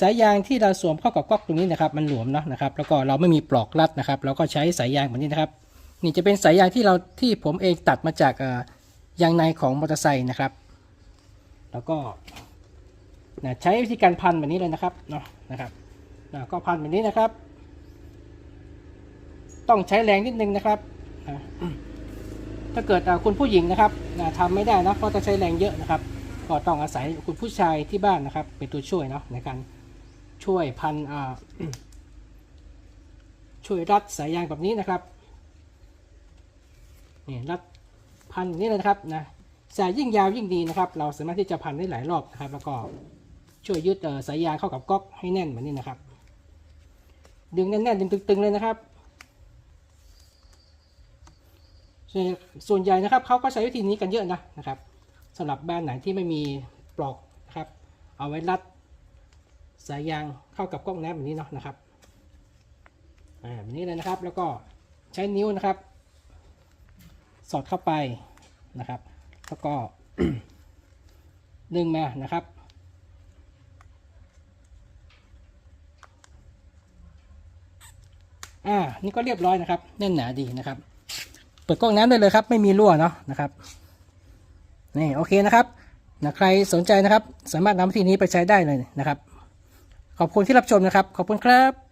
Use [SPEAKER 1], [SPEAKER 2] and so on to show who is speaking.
[SPEAKER 1] สายยางที่เราสวมเข้ากับก๊อกตรงนี้นะครับมันหลวมเนาะนะครับแล้วก็เราไม่มีปลอกรัดนะครับเราก็ใช้สายยางแบบนี้นะครับ นี่จะเป็นสายยางที่เราที่ผมเองตัดมาจากยางในของมอเตอร์ไซค์นะครับ แล้วก็นะใช้วิธีการพันแบบนี้เลยนะครับเนาะนะครับนะก็พันแบบนี้นะครับ ต้องใช้แรงนิดนึงนะครับถ้าเกิดคุณผู้หญิงนะครับนะทำไม่ได้นะเพราะต้องใช้แรงเยอะนะครับ ก็ต้องอาศัยคุณผู้ชายที่บ้านนะครับ เป็นตัวช่วยเนาะในการ ช่วยพันช่วยรัดสายยางแบบนี้นะครับนี่รัดพันนี้เลยนะครับนะสายยิ่งยาวยิ่งดีนะครับ เราสามารถที่จะพันได้หลายรอบนะครับ แล้วก็ช่วยยึดสายยางเข้ากับก๊อกให้แน่นแบบนี้นะครับ ดึงแน่นๆดึงตึงๆเลยนะครับส่วนส่วนใหญ่นะครับเขาก็ใช้วิธีนี้กันเยอะนะนะครับสำหรับบ้านไหนที่ไม่มีปลอกนะครับ เอาไว้รัด สายยางเข้ากับก๊อกน้ำแบบนี้เนาะนะครับอ่าแบบนี้เลยนะครับ แล้วก็ใช้นิ้วนะครับ สอดเข้าไปนะครับ แล้วก็ดึงมานะครับอ่า นี่ก็เรียบร้อยนะครับ แน่นหนาดีนะครับ เปิดกล้องน้ำได้เลยครับ ไม่มีรั่วเนาะนะครับ นี่โอเคนะครับนะใครสนใจนะครับ สามารถนำวิธีนี้ไปใช้ได้เลยนะครับ ขอบคุณที่รับชมนะครับ ขอบคุณครับ